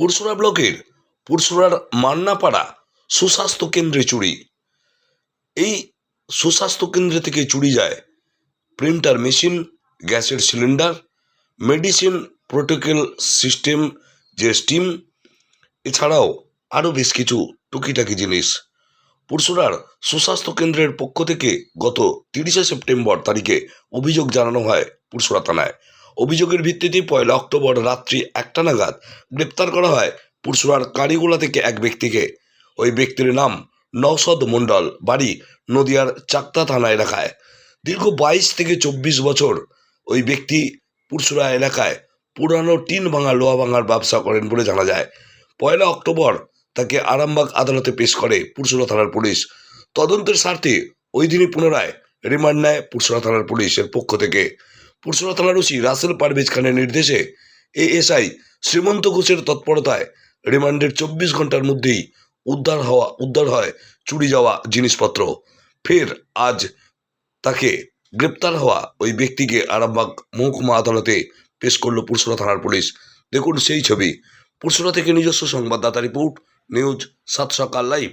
পুরসুরা ব্লকের পুরসুরার মান্নাপাড়া সুস্বাস্থ্য কেন্দ্রে চুরি। এই সুস্বাস্থ্য কেন্দ্র থেকে চুরি যায় প্রিন্টার মেশিন, গ্যাসের সিলিন্ডার, মেডিসিন, প্রোটোকল সিস্টেম যে স্টিম এছাড়াও আরও বেশ কিছু টুকিটাকি জিনিস। পুরসুরার সুস্বাস্থ্য কেন্দ্রের পক্ষ থেকে গত তিরিশে সেপ্টেম্বর তারিখে অভিযোগ জানানো হয় পুরসুরা থানায়। অভিযোগের ভিত্তিতে পয়লা অক্টোবর রাত্রি একটা নাগাদ গ্রেপ্তার করা হয় পুরসুরার কারিগোলা থেকে এক ব্যক্তিকে। ওই ব্যক্তির নাম নওসদ মণ্ডল, বাড়ি নদিয়ার চাকতা থানা এলাকায়। দীর্ঘ বাইশ থেকে চব্বিশ বছর ওই ব্যক্তি পুরসুরা এলাকায় পুরানো টিন ভাঙা, লোহা ভাঙার ব্যবসা করেন বলে জানা যায়। পয়লা অক্টোবর তাকে আরামবাগ আদালতে পেশ করে পুরসুরা থানার পুলিশ। তদন্তের স্বার্থে ওই দিনই পুনরায় রিমান্ড নেয় পুরসুরা থানার পুলিশের পক্ষ থেকে। পুরসুরা থানার ওসি রাসেল পারভেজ খানের নির্দেশে এএসআই শ্রীমন্ত ঘোষের তৎপরতায় রিমান্ডের চব্বিশ ঘণ্টার মধ্যেই উদ্ধার হওয়া, উদ্ধার হয় চুরি যাওয়া জিনিসপত্র। ফের আজ তাকে গ্রেপ্তার হওয়া ওই ব্যক্তিকে আরামবাগ মহকুমা আদালতে পেশ করল পুরসুরা থানার পুলিশ। দেখুন সেই ছবি। পুরসুরা থেকে নিজস্ব সংবাদদাতা রিপোর্ট, নিউজ সাত সকাল লাইভ।